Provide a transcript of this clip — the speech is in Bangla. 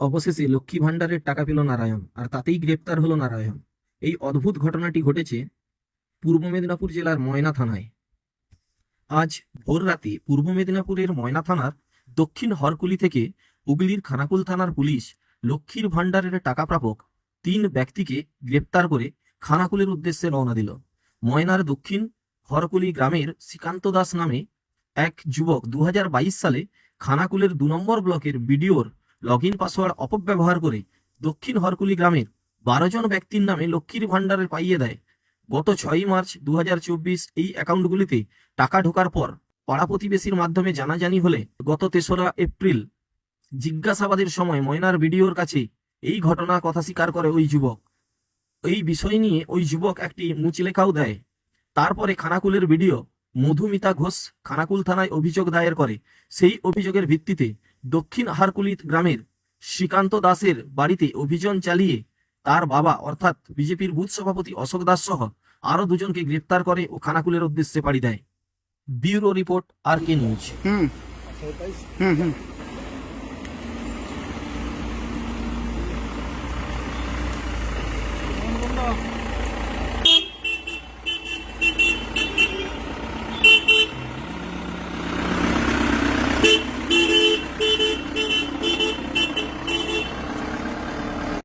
অবশেষে লক্ষ্মী ভাণ্ডারের টাকা পেল নারায়ণ, আর তাতেই গ্রেপ্তার হলো নারায়ণ। এই অদ্ভুত ঘটনাটি ঘটেছে পূর্ব মেদিনীপুর জেলার ময়না থানায়। আজ ভোর রাতে পূর্ব মেদিনীপুরের ময়না থানার দক্ষিণ হরকুলি থেকে হুগলির খানাকুল থানার পুলিশ লক্ষ্মীর ভাণ্ডারের টাকা প্রাপক তিন ব্যক্তিকে গ্রেপ্তার করে খানাকুলের উদ্দেশ্যে রওনা দিল। ময়নার দক্ষিণ হরকুলি গ্রামের শ্রীকান্ত দাস নামে এক যুবক দু হাজার বাইশ সালে খানাকুলের দু নম্বর ব্লকের বিডিওর লগ ইন পাসওয়ার্ড অপব্যবহার করে দক্ষিণ হরকুলি গ্রামের বারো জন ব্যক্তির নামে লক্ষ্মীর ভাণ্ডারে পাইয়ে দেয়। গত ছয়ই মার্চ দুহাজার চব্বিশ এই অ্যাকাউন্টগুলিতে টাকা ঢোকার পর পাড়া প্রতিবেশীর মাধ্যমে জানাজানি হলে গত তেসরা এপ্রিল জিজ্ঞাসাবাদের সময় ময়নার ভিডিওর কাছে এই ঘটনা কথা স্বীকার করে ওই যুবক। এই বিষয় নিয়ে ওই যুবক একটি মুচলেখাও দেয়। তারপরে খানাকুলের ভিডিও মধুমিতা ঘোষ খানাকুল থানায় অভিযোগ দায়ের করে। সেই অভিযোগের ভিত্তিতে দক্ষিণ হারকুলিত গ্রামের শ্রীকান্ত দাসের বাড়িতে অভিযান চালিয়ে তার বাবা, অর্থাৎ বিজেপির বুথ সভাপতি অশোক দাস সহ আরও দুজনকে গ্রেপ্তার করে ও খানাকুলের উদ্দেশ্যে পাড়ি দেয়। Bureau report R K news. হুম। হুম হুম।